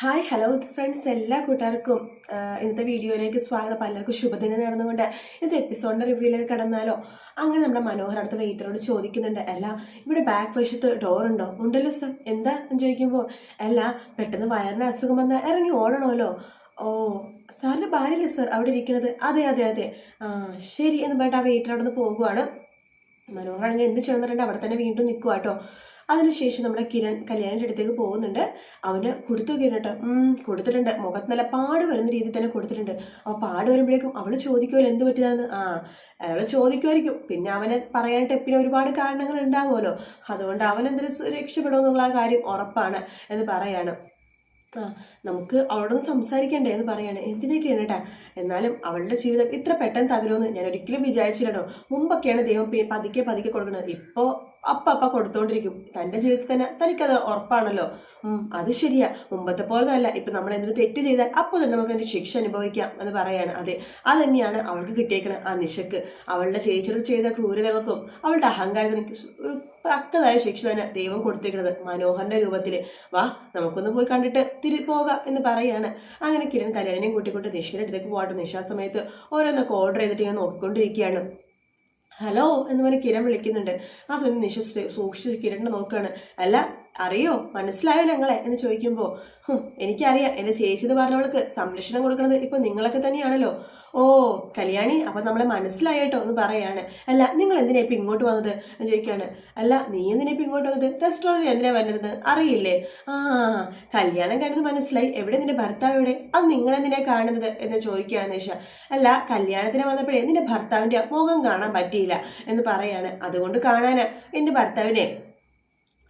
Hi hello friends എല്ലാ കൂട്ടുകാർക്കും ഇന്നത്തെ വീഡിയോയിലേക്ക് സ്വാഗതം. പലർക്കും ശുഭദിനം നേർന്നുകൊണ്ട് ഇന്നത്തെ എപ്പിസോഡിന്റെ റിവ്യൂയിലേക്ക് കടന്നാലോ. അങ്ങനെ നമ്മുടെ മനോഹർ അടുത്ത വെയിറ്ററോട് ചോദിക്കുന്നുണ്ട്. അല്ല ഇവിടെ ബാക്ക് വശത്ത് ഡോർ ഉണ്ടോ? ഉണ്ടല്ലോ സർ എന്താ? എന്ന് ചോദിക്കുമ്പോൾ അല്ല പെട്ടെന്ന് വയറിന് അസുഖം വന്നാൽ ഇറങ്ങി ഓടണമല്ലോ. ഓ സാറിന്റെ ഭാര്യയല്ലേ സർ അവിടെ ഇരിക്കുന്നത് അതെ അതെ അതെ. ആ ശരി. എന്ന് പറഞ്ഞിട്ട് ആ വെയിറ്റർ അവിടെ നിന്ന് പോകുവാണ്. മനോഹറാണെങ്കിൽ എന്ത് ചെയ്യണമെന്നുണ്ടെങ്കിൽ അവിടെ തന്നെ വീണ്ടും നിൽക്കുക കേട്ടോ അതിനുശേഷം നമ്മുടെ കിരൺ കല്യാണിന്റെ അടുത്തേക്ക് പോകുന്നുണ്ട്. അവന് കൊടുത്തു ഉം, കൊടുത്തിട്ടുണ്ട്. മുഖത്ത് നല്ല പാട് വരുന്ന രീതിയിൽ തന്നെ കൊടുത്തിട്ടുണ്ട്. അപ്പോൾ പാട് വരുമ്പോഴേക്കും അവൾ ചോദിക്കുമല്ലോ എന്ത് പറ്റിയതാണെന്ന്? ആ അയാൾ ചോദിക്കുമായിരിക്കും. പിന്നെ അവനെ പറയാനായിട്ട് പിന്നെ ഒരുപാട് കാരണങ്ങൾ ഉണ്ടാവുമല്ലോ അതുകൊണ്ട് അവൻ എന്തെങ്കിലും രക്ഷപ്പെടുമെന്നുള്ള ആ കാര്യം ഉറപ്പാണ് എന്ന് പറയാണ്. ആ നമുക്ക് അവളോടൊന്ന് സംസാരിക്കണ്ടേ എന്ന് പറയാണ്. എന്തിനൊക്കെയാണ് കേട്ടാ എന്നാലും അവളുടെ ജീവിതം ഇത്ര പെട്ടെന്ന് തകരുമെന്ന് ഞാൻ ഒരിക്കലും വിചാരിച്ചില്ലട്ടോ. മുമ്പൊക്കെയാണ് ദൈവം പതുക്കെ പതുക്കെ കൊടുക്കുന്നത്. ഇപ്പോൾ അപ്പ അപ്പ കൊടുത്തോണ്ടിരിക്കും. തന്റെ ജീവിതത്തിൽ തന്നെ തനിക്കത് ഉറപ്പാണല്ലോ. അത് ശരിയാ. മുമ്പത്തെ പോലെ അല്ല. ഇപ്പൊ നമ്മൾ എന്തെങ്കിലും തെറ്റ് ചെയ്താൽ അപ്പോൾ തന്നെ നമുക്ക് അതിന്റെ ശിക്ഷ അനുഭവിക്കാം എന്ന് പറയാണ്. അതെ. അത് തന്നെയാണ് അവൾക്ക് കിട്ടിയേക്കണ ആ നിശക്ക്. അവളുടെ ചേച്ചിയുടെ ചെയ്ത ക്രൂരതകൾക്കും അവളുടെ അഹങ്കാരത്തിന് തക്കതായ ശിക്ഷ തന്നെ ദൈവം കൊടുത്തിരിക്കുന്നത് മനോഹരന്റെ രൂപത്തിൽ വാ നമുക്കൊന്ന് പോയി കണ്ടിട്ട് തിരി പോകാം എന്ന് പറയാണ്. അങ്ങനെ കിരൺ കല്യാണിനെയും കൂട്ടിക്കൊണ്ട് നിഷയുടെ അടുത്തേക്ക് പോകട്ടെ. ആ സമയത്ത് ഓരോന്നൊക്കെ ഓർഡർ ചെയ്തിട്ട് ഇങ്ങനെ നോക്കിക്കൊണ്ടിരിക്കുകയാണ്. ഹലോ എന്ന് പറഞ്ഞ് കിരൺ വിളിക്കുന്നുണ്ട്. ആ സമയം നിശ്വസിച്ച് സൂക്ഷിച്ച് കിരണിനെ നോക്കുകയാണ് അല്ല അറിയോ? മനസ്സിലായോ ഞങ്ങളെ? എന്ന് ചോദിക്കുമ്പോൾ എനിക്കറിയാം. എന്റെ ചേച്ചി എന്ന് പറഞ്ഞവൾക്ക് സംരക്ഷണം കൊടുക്കുന്നത് ഇപ്പൊ നിങ്ങളൊക്കെ തന്നെയാണല്ലോ. ഓ കല്യാണി അപ്പൊ നമ്മളെ മനസ്സിലായി കേട്ടോ എന്ന് പറയാണ്. അല്ല നിങ്ങൾ എന്തിനാ ഇപ്പൊ ഇങ്ങോട്ട് വന്നത്? എന്ന് ചോദിക്കാണ്. അല്ല നീ എന്തിനാ ഇപ്പൊ ഇങ്ങോട്ട് വന്നത്? റെസ്റ്റോറന്റ് എന്തിനാ വരുന്നത് അറിയില്ലേ? ആ കല്യാണം കഴിഞ്ഞത് മനസ്സിലായി. എവിടെ നിന്റെ ഭർത്താവ് എവിടെ? അത് നിങ്ങൾ എന്തിനാ കാണുന്നത്? എന്ന് ചോദിക്കുകയാണ് നിഷ. അല്ല കല്യാണത്തിന് വന്നപ്പോഴേ നിന്റെ ഭർത്താവിന്റെ മുഖം കാണാൻ പറ്റിയില്ല എന്ന് പറയാണ്. അതുകൊണ്ട് കാണാനാ. എന്റെ ഭർത്താവിനെ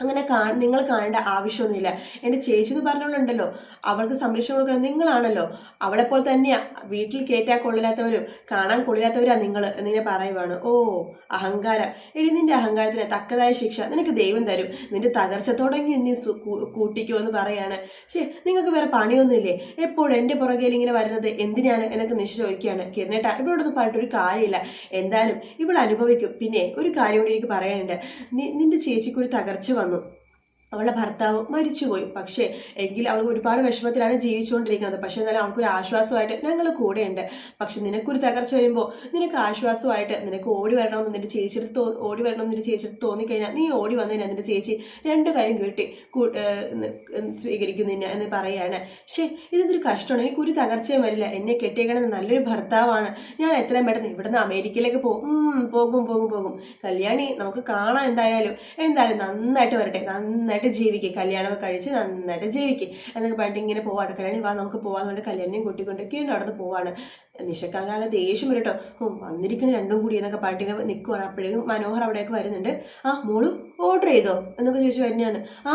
അങ്ങനെ കാ നിങ്ങൾ കാണേണ്ട ആവശ്യമൊന്നുമില്ല. എന്റെ ചേച്ചി എന്ന് പറഞ്ഞവളുണ്ടല്ലോ. അവൾക്ക് സംരക്ഷണം കൊടുക്കണം. നിങ്ങളാണല്ലോ. അവളെപ്പോൾ തന്നെയാ. വീട്ടിൽ കയറ്റാൻ കൊള്ളില്ലാത്തവരും കാണാൻ കൊള്ളില്ലാത്തവരാ നിങ്ങൾ എന്നിങ്ങനെ പറയുവാണ്. ഓ അഹങ്കാരം. എടി നിന്റെ അഹങ്കാരത്തിന് തക്കതായ ശിക്ഷ നിനക്ക് ദൈവം തരും. നിന്റെ തകർച്ച തുടങ്ങി നീ കൂട്ടിക്കോ എന്ന് പറയാണ്. ശേ നിങ്ങൾക്ക് വേറെ പണിയൊന്നുമില്ലേ? എപ്പോഴും എന്റെ പുറകെ ഇങ്ങനെ വരുന്നത് എന്തിനാണ് എന്നൊക്കെ നിശ്ചിത ചോദിക്കുകയാണ്. കിരണേട്ടാ ഇവളോടൊന്നും പറഞ്ഞിട്ട് ഒരു കാര്യമില്ല. എന്തായാലും ഇവൾ അനുഭവിക്കും. പിന്നെ ഒരു കാര്യം കൂടി എനിക്ക് പറയാനുണ്ട്. നിന്റെ ചേച്ചിക്ക് ഒരു തകർച്ച عنه അവളുടെ ഭർത്താവ് മരിച്ചുപോയി. പക്ഷേ എങ്കിൽ അവൾ ഒരുപാട് വിഷമത്തിലാണ് ജീവിച്ചുകൊണ്ടിരിക്കുന്നത്. പക്ഷേ എന്നാലും അവൾക്കൊരു ആശ്വാസമായിട്ട് ഞങ്ങൾ കൂടെയുണ്ട്. പക്ഷെ നിനക്കൊരു തകർച്ച വരുമ്പോൾ നിനക്ക് ആശ്വാസമായിട്ട് നിനക്ക് ഓടി വരണമെന്ന് നിന്റെ ചേച്ചിയുടെ തോ ഓടി വരണമെന്ന് നിന്റെ ചേച്ചിയുടെ തോന്നിക്കഴിഞ്ഞാൽ നീ ഓടി വന്നതിന് നിന്റെ ചേച്ചി രണ്ട് കാര്യം കേട്ടി സ്വീകരിക്കുന്നു ഏഹ് ന്ന് നിന്നെ എന്ന് പറയുകയാണ്. ശേ ഇതൊരു കഷ്ടമാണ്. എനിക്കൊരു തകർച്ചയും വരില്ല. എന്നെ കെട്ടിയേക്കണത് നല്ലൊരു ഭർത്താവാണ്. ഞാൻ എത്രയും പെട്ടെന്ന് ഇവിടുന്ന് അമേരിക്കയിലേക്ക് പോകും. പോകും പോകും പോകും. കല്യാണി നമുക്ക് കാണാം എന്തായാലും. എന്തായാലും നന്നായിട്ട് വരട്ടെ. നന്നായിട്ട് ജീവിക്കുക കല്യാണമൊക്കെ കഴിച്ച് നന്നായിട്ട് ജീവിക്കുക എന്നൊക്കെ പറഞ്ഞിട്ട് ഇങ്ങനെ പോവാണ്. കല്യാണി വാ നമുക്ക് പോവാന്ന് പറഞ്ഞിട്ട് കല്യാണിയും കൂട്ടിക്കൊണ്ടൊക്കെയാണ് നടന്ന് പോവാണ്. നിശക്കാകെ ദേഷ്യം വരട്ടോ ഓ വന്നിരിക്കുന്ന രണ്ടും കൂടി എന്നൊക്കെ പാട്ടിന് നിൽക്കുവാണ് അപ്പോഴേക്കും മനോഹർ അവിടേക്ക് വരുന്നുണ്ട്. ആ മോൾ ഓർഡർ ചെയ്തോ? എന്നൊക്കെ ചോദിച്ചു വരുന്നതാണ്. ആ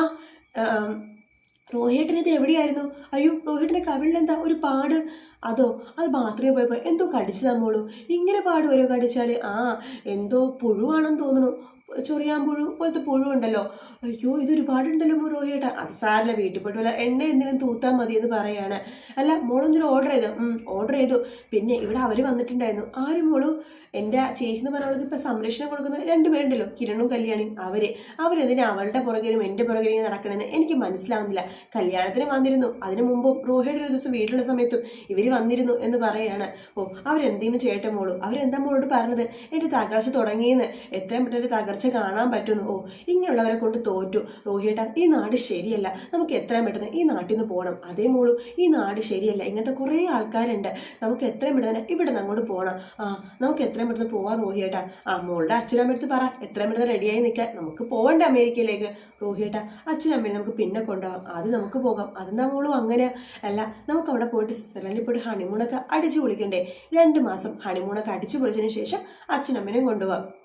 ഇത് എവിടെയായിരുന്നു? അയ്യോ റോഹിയേട്ടന്റെ കവിളിലെന്താ? ഒരു പാട്. അതോ അത് ബാത്റൂമിൽ പോയപ്പോൾ എന്തോ കടിച്ചതാ മോളു. ഇങ്ങനെ പാട് വരുമോ കടിച്ചാൽ ആ എന്തോ പുഴുവാണെന്ന് തോന്നുന്നു. ചൊറിയാൻ പുഴു പോലത്തെ പുഴു ഉണ്ടല്ലോ. അയ്യോ ഇത് ഒരുപാടുണ്ടല്ലോ മോ റോഹിയേട്ടാ അത് സാറില്ല വീട്ടിൽ പോയിട്ട് വല്ല എണ്ണ എന്തിനും തൂത്താൽ മതി എന്ന് പറയാണ്. അല്ല മോളൊന്നിനും ഓർഡർ ചെയ്തു. ഓർഡർ ചെയ്തു. പിന്നെ ഇവിടെ അവർ വന്നിട്ടുണ്ടായിരുന്നു. ആര് മോളു? എന്റെ ചേച്ചി എന്ന് പറഞ്ഞവൾക്ക് ഇപ്പം സംരക്ഷണം കൊടുക്കുന്ന രണ്ടുപേരുണ്ടല്ലോ കിരണും കല്യാണിയും. അവർ അവരെന്തിനാ അവളുടെ പുറകിലും എന്റെ പുറകിലും നടക്കണമെന്ന് എനിക്ക് മനസ്സിലാവുന്നില്ല. കല്യാണത്തിന് വന്നിരുന്നു. അതിനു മുമ്പും റോഹിയുടെ ഒരു ദിവസം വീട്ടിലുള്ള സമയത്തും ഇവർ വന്നിരുന്നു എന്ന് പറയാണ്. ഓ അവരെന്തെങ്കിലും ചെയ്യട്ടെ മോളു? അവരെന്താ മോളോട് പറഞ്ഞത്? എന്റെ തകർച്ച തുടങ്ങിയെന്ന്. എത്രയും പെട്ടെന്ന് തകർച്ച കാണാൻ പറ്റുന്നു. ഓ ഇങ്ങനെയുള്ളവരെ കൊണ്ട് തോറ്റു. റോഹിയേട്ടാ ഈ നാട് ശരിയല്ല. നമുക്ക് എത്രയും പെട്ടെന്ന് ഈ നാട്ടിൽ നിന്ന് പോകണം അതേ മോളൂ ഈ നാട് ശരിയല്ല. ഇങ്ങനത്തെ കുറേ ആൾക്കാരുണ്ട്. നമുക്ക് എത്രയും പെട്ടെന്ന് ഇവിടെ നിന്ന് അങ്ങോട്ട് പോകണം ആ നമുക്ക് എത്രയും പെട്ടെന്ന് പോവാം റോഹിയേട്ടാ. ആ മോളുടെ അച്ഛനമ്മടുത്ത് പറ. എത്രയും പെട്ടെന്ന് റെഡിയായി നിൽക്കാൻ. നമുക്ക് പോകണ്ട അമേരിക്കയിലേക്ക്. റോഹിയേട്ടാ അച്ഛനമ്മയെ നമുക്ക് പിന്നെ കൊണ്ടുപോകാം. അത് നമുക്ക് പോകാം. അതെന്താ മോളും അങ്ങനെ? അല്ല നമുക്ക് അവിടെ പോയിട്ട് സ്വിറ്റ്സർലൻഡിൽ പോയിട്ട് ഹണിമൂണൊക്കെ അടിച്ചു പൊളിക്കണ്ടേ? രണ്ട് മാസം ഹണിമൂണൊക്കെ അടിച്ചു പൊളിച്ചതിന് ശേഷം അച്ഛനമ്മനെയും കൊണ്ടുപോകാം.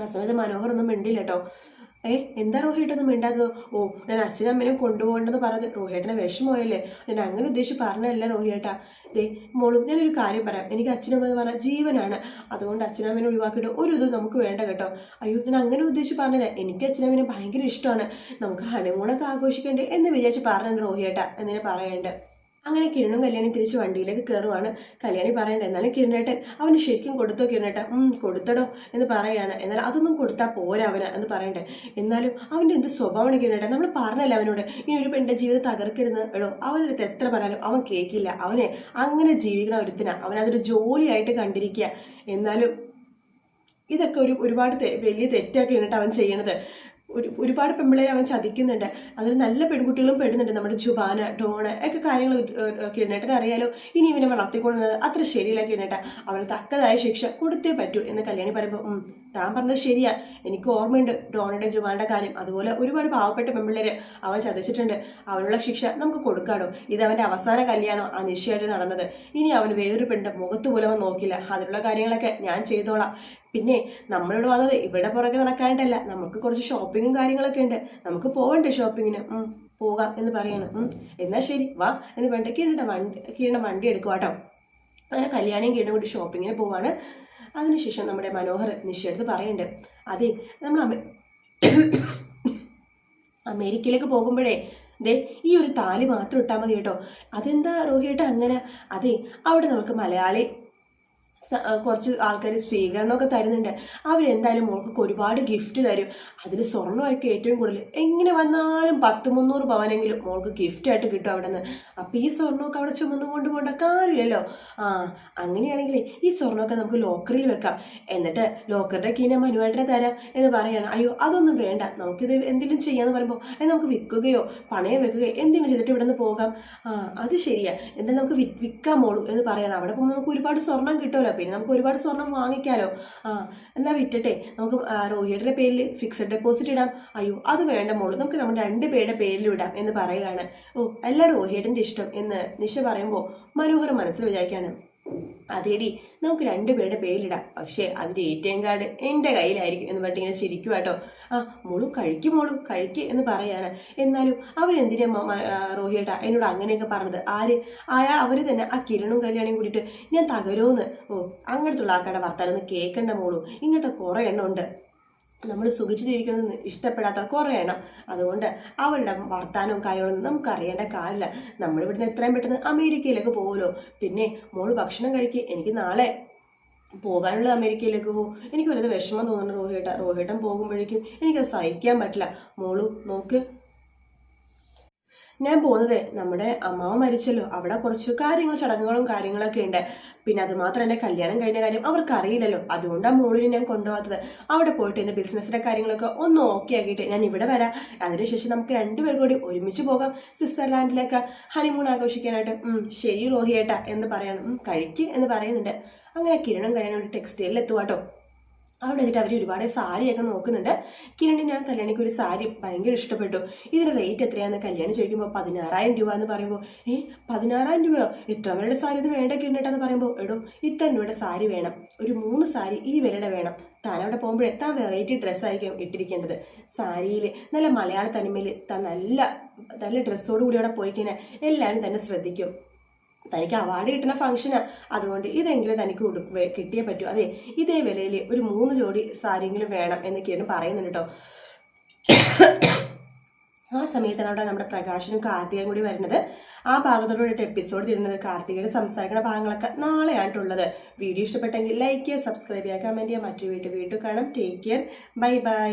ആ സമയത്ത് മനോഹർ ഒന്നും മിണ്ടില്ല കേട്ടോ ഏ എന്താ റോഹിട്ടൊന്നും മിണ്ടാത്തത്? ഓ ഞാൻ അച്ഛനും അമ്മനെയും കൊണ്ടുപോകേണ്ടെന്ന് പറഞ്ഞത് റോഹിയേട്ടനെ വിഷമമായല്ലേ. ഞാൻ അങ്ങനെ ഉദ്ദേശിച്ച് പറഞ്ഞതല്ല റോഹിയേട്ടാ. ദേ മോളും ഞാനൊരു കാര്യം പറയാം. എനിക്ക് അച്ഛനും അമ്മ പറഞ്ഞാൽ ജീവനാണ്. അതുകൊണ്ട് അച്ഛനമ്മനെ ഒഴിവാക്കിയിട്ട് ഒരു ഇതും നമുക്ക് വേണ്ട കേട്ടോ. അയ്യോ ഞാൻ അങ്ങനെ ഉദ്ദേശിച്ച് പറഞ്ഞില്ല എനിക്ക് അച്ഛനമ്മനെ ഭയങ്കര ഇഷ്ടമാണ്. നമുക്ക് ഹണിമൂണൊക്കെ ആഘോഷിക്കേണ്ടേ എന്ന് വിചാരിച്ച് പറഞ്ഞു റോഹിയേട്ടാ. എന്നിനെ പറയണ്ട്? അങ്ങനെ കിരണും കല്യാണി തിരിച്ച് വണ്ടിയിലേക്ക് കയറുവാണ് കല്യാണി പറയണ്ട എന്നാലും കിരണേട്ടൻ അവന് ശരിക്കും കൊടുത്തോ കിരണേട്ട? ഉം കൊടുത്തടോ എന്ന് പറയാണ്. എന്നാൽ അതൊന്നും കൊടുത്താൽ പോരാ അവന് എന്ന് പറയണ്ടേ? എന്നാലും അവന്റെ എന്ത് സ്വഭാവമാണ് കിരണേട്ടൻ നമ്മൾ പറഞ്ഞല്ല അവനോട് ഇനി ഒരു പെണ്ണിന്റെ ജീവിതം തകർക്കരുത്. എടോ അവനടുത്ത് എത്ര പറഞ്ഞാലും അവൻ കേൾക്കില്ല അവനെ അങ്ങനെ ജീവിക്കണ ഒരുത്തിനാണ് അവനതൊരു ജോലിയായിട്ട് കണ്ടിരിക്കുക എന്നാലും ഇതൊക്കെ ഒരു ഒരുപാട് വലിയ തെറ്റൊക്കെ എന്നിട്ട് അവൻ ചെയ്യണത്. ഒരു ഒരുപാട് പെൺപിള്ളേരെ അവൻ ചതിക്കുന്നുണ്ട്. അതിൽ നല്ല പെൺകുട്ടികളും പെടുന്നുണ്ട്. നമ്മുടെ ജുബാന ഡോണ് ഒക്കെ കാര്യങ്ങൾ കിരണേട്ടൻ അറിയാലോ. ഇനി ഇവനെ വളർത്തിക്കൊണ്ടുന്നത് അത്ര ശരിയല്ല കിരണേട്ട. അവന് തക്കതായ ശിക്ഷ കൊടുത്തേ പറ്റൂ എന്ന് കല്യാണി പറയുമ്പോൾ താൻ പറഞ്ഞത് ശരിയാ. എനിക്ക് ഓർമ്മയുണ്ട് ഡോണയുടെ ജുബാനയുടെ കാര്യം. അതുപോലെ ഒരുപാട് പാവപ്പെട്ട പെൺപിള്ളേരെ അവൻ ചതിച്ചിട്ടുണ്ട്. അവനുള്ള ശിക്ഷ നമുക്ക് കൊടുക്കാടോ. ഇത് അവന്റെ അവസാന കല്യാണം ആ നിശ്ചയമായിട്ട് നടന്നത്. ഇനി അവൻ വേറൊരു പെണ്ണിന്റെ മുഖത്ത് പോലും അവൻ നോക്കില്ല. അതിനുള്ള കാര്യങ്ങളൊക്കെ ഞാൻ ചെയ്തോളാം. പിന്നെ നമ്മളിവിടെ വന്നത് ഇവിടെ പുറകെ നടക്കാനായിട്ടല്ല. നമുക്ക് കുറച്ച് ഷോപ്പിങ്ങും കാര്യങ്ങളൊക്കെ ഉണ്ട്. നമുക്ക് പോവണ്ടേ ഷോപ്പിങ്ങിന് പോകാം എന്ന് പറയണം. എന്നാൽ ശരി വാ. എന്ന് വേണ്ട കിരണ വണ്ടി കിരണ വണ്ടി എടുക്കുക കേട്ടോ അങ്ങനെ കല്യാണിയും കിരണ കൂടി ഷോപ്പിങ്ങിന് പോവാണ്. അതിനുശേഷം നമ്മുടെ മനോഹർ നിശ്ചയെടുത്ത് പറയുന്നുണ്ട് അതെ നമ്മൾ അമേ അമേരിക്കയിലേക്ക് പോകുമ്പോഴേ ദേ ഈ ഒരു താലി മാത്രം ഇട്ടാൽ മതി കേട്ടോ. അതെന്താ രോഹിട്ട് അങ്ങനെ? അതെ അവിടെ നമുക്ക് മലയാളി കുറച്ച് ആൾക്കാർ സ്വീകരണമൊക്കെ തരുന്നുണ്ട്. അവരെന്തായാലും മോൾക്കൊക്കെ ഒരുപാട് ഗിഫ്റ്റ് തരും. അതിൽ സ്വർണമായിരിക്കും ഏറ്റവും കൂടുതൽ എങ്ങനെ വന്നാലും പത്ത് മുന്നൂറ് പവനെങ്കിലും മോൾക്ക് ഗിഫ്റ്റായിട്ട് കിട്ടും അവിടെ നിന്ന് അപ്പം ഈ സ്വർണമൊക്കെ അവിടെ ചുമന്നു കൊണ്ട് പോകേണ്ട കാര്യമില്ലല്ലോ. ആ അങ്ങനെയാണെങ്കിൽ ഈ സ്വർണമൊക്കെ നമുക്ക് ലോക്കറിൽ വെക്കാം. എന്നിട്ട് ലോക്കറിന്റെ കീന മനുവായിട്ടിനെ തരാം എന്ന് പറയണം. അയ്യോ അതൊന്നും വേണ്ട. നമുക്കിത് എന്തെങ്കിലും ചെയ്യാന്ന് പറയുമ്പോൾ അത് നമുക്ക് വിൽക്കുകയോ പണയം വെക്കുകയോ എന്തെങ്കിലും ചെയ്തിട്ട് ഇവിടെ നിന്ന് പോകാം. ആ അത് ശരിയാണ് എന്താ നമുക്ക് വിൽക്കാൻ മോളൂ എന്ന് പറയണം. അവിടെ പോകുമ്പോൾ നമുക്ക് ഒരുപാട് സ്വർണം കിട്ടുമല്ലോ പിന്നെ നമുക്ക് ഒരുപാട് സ്വർണം വാങ്ങിക്കാലോ. ആ എന്നാ വിറ്റട്ടെ. നമുക്ക് റോഹിയുടെ പേരിൽ ഫിക്സഡ് ഡെപ്പോസിറ്റ് ഇടാം. അയ്യോ അത് വേണ്ട മോൾ. നമുക്ക് നമ്മുടെ രണ്ട് പേരുടെ പേരിൽ ഇടാം എന്ന് പറയുകയാണ്. ഓ അല്ല റോഹിയുടെ ഇഷ്ടം എന്ന് നിഷ പറയുമ്പോൾ മനോഹർ മനസ്സിൽ വിചാരിക്കാണ് അതേടി നമുക്ക് രണ്ടുപേരുടെ പേരിടാം പക്ഷേ അതിന്റെ എ ടി എം കാർഡ് എന്റെ കയ്യിലായിരിക്കും എന്ന് പറഞ്ഞിട്ട് ഇങ്ങനെ ചിരിക്കും കേട്ടോ. ആ മോളും കഴിക്കും മോളും കഴിക്ക് എന്ന് പറയാണ്. എന്നാലും അവരെന്തിനാ റോഹിയേട്ട എന്നോട് അങ്ങനെയൊക്കെ പറഞ്ഞത്? ആര്? അയാൾ അവർ തന്നെ ആ കിരണും കല്യാണിയും കൂടിയിട്ട് ഞാൻ തകരോന്ന്? ഓ അങ്ങനത്തുള്ള ആൾക്കാരുടെ വർത്താനം ഒന്ന് കേൾക്കണ്ട മോളും. ഇങ്ങനത്തെ കുറേ എണ്ണം ഉണ്ട്. നമ്മൾ സുഖിച്ച് ജീവിക്കണമെന്ന് ഇഷ്ടപ്പെടാത്ത കുറേ എണ്ണം. അതുകൊണ്ട് അവരുടെ വർത്താനവും കാര്യങ്ങളൊന്നും നമുക്ക് അറിയേണ്ട കാര്യമില്ല. നമ്മൾ ഇവിടുന്ന് എത്രയും പെട്ടെന്ന് അമേരിക്കയിലേക്ക് പോകുമല്ലോ പിന്നെ മോൾ ഭക്ഷണം കഴിക്കുക എനിക്ക് നാളെ പോകാനുള്ള അമേരിക്കയിലേക്ക് പോകും എനിക്ക് വലുത് വിഷമം തോന്നുന്നു റോഹിയേട്ട? റോഹിയേട്ടൻ പോകുമ്പോഴേക്കും എനിക്കത് സഹിക്കാൻ പറ്റില്ല. മോളു നോക്ക് ഞാൻ പോകുന്നത് നമ്മുടെ അമ്മാവ മരിച്ചല്ലോ. അവിടെ കുറച്ച് കാര്യങ്ങൾ ചടങ്ങുകളും കാര്യങ്ങളൊക്കെ ഉണ്ട്. പിന്നെ അത് മാത്രം എന്റെ കല്യാണം കഴിഞ്ഞ കാര്യം അവർക്കറിയില്ലല്ലോ. അതുകൊണ്ടാണ് മോളിനെ ഞാൻ കൊണ്ടുപോകാത്തത്. അവിടെ പോയിട്ട് എന്റെ ബിസിനസ്സിന്റെ കാര്യങ്ങളൊക്കെ ഒന്ന് ഓക്കെ ആക്കിയിട്ട് ഞാൻ ഇവിടെ വരാം. അതിനുശേഷം നമുക്ക് രണ്ടുപേരും കൂടി ഒരുമിച്ച് പോകാം. സ്വിറ്റ്സർലാൻഡിലേക്ക് ഹണിമൂൺ ആഘോഷിക്കാനായിട്ട്. ശരി റോഹിയേട്ട എന്ന് പറയണം. കഴിക്ക് എന്ന് പറയുന്നുണ്ട്. അങ്ങനെ കിരണം ഒരു ടെക്സ്റ്റൈലിൽ എത്തുവാട്ടോ. അവിടെ വെച്ചിട്ട് അവർ ഒരുപാട് സാരിയൊക്കെ നോക്കുന്നുണ്ട്. കിരണി ഞാൻ കല്യാണിക്ക് ഒരു സാരി ഭയങ്കര ഇഷ്ടപ്പെട്ടു. ഇതിന്റെ റേറ്റ് എത്രയാണെന്ന് കല്യാണി ചോദിക്കുമ്പോൾ പതിനാറായിരം രൂപ എന്ന് പറയുമ്പോൾ ഏ പതിനാറായിരം രൂപയോ? ഇത്ര വരുടെ സാരി ഇത് വേണ്ട കിരണിട്ടെന്ന് പറയുമ്പോൾ എടോ ഇത്ര രൂപയുടെ സാരി വേണം. ഒരു മൂന്ന് സാരി ഈ വിലയുടെ വേണം. താൻ അവിടെ പോകുമ്പോൾ എത്താൻ വെറൈറ്റി ഡ്രസ്സായിരിക്കും ഇട്ടിരിക്കേണ്ടത്. സാരിയിൽ നല്ല മലയാള തനിമയിൽ താൻ നല്ല നല്ല ഡ്രസ്സോട് കൂടി അവിടെ പോയി കഴിഞ്ഞാൽ എല്ലാവരും തന്നെ ശ്രദ്ധിക്കും. തനിക്ക് അവാർഡ് കിട്ടുന്ന ഫംഗ്ഷനാണ് അതുകൊണ്ട് ഇതെങ്കിലും തനിക്ക് കിട്ടിയേ പറ്റൂ. അതെ ഇതേ വിലയിൽ ഒരു മൂന്ന് ജോഡി സാരിയെങ്കിലും വേണം എന്നൊക്കെയാണ് പറയുന്നുണ്ട് കേട്ടോ. ആ സമയത്താണ് അവിടെ നമ്മുടെ പ്രകാശനും കാർത്തികയും കൂടി വരുന്നത്. ആ ഭാഗത്തോടെ എപ്പിസോഡ് തരുന്നത് കാർത്തികയുടെ സംസാരിക്കുന്ന ഭാഗങ്ങളൊക്കെ നാളെയായിട്ടുള്ളത് വീഡിയോ ഇഷ്ടപ്പെട്ടെങ്കിൽ ലൈക്ക് ചെയ്യുക സബ്സ്ക്രൈബ് ചെയ്യുക കമന്റ് ചെയ്യുക. മറ്റൊരു വീഡിയോ വീണ്ടും കാണാം. Take care bye bye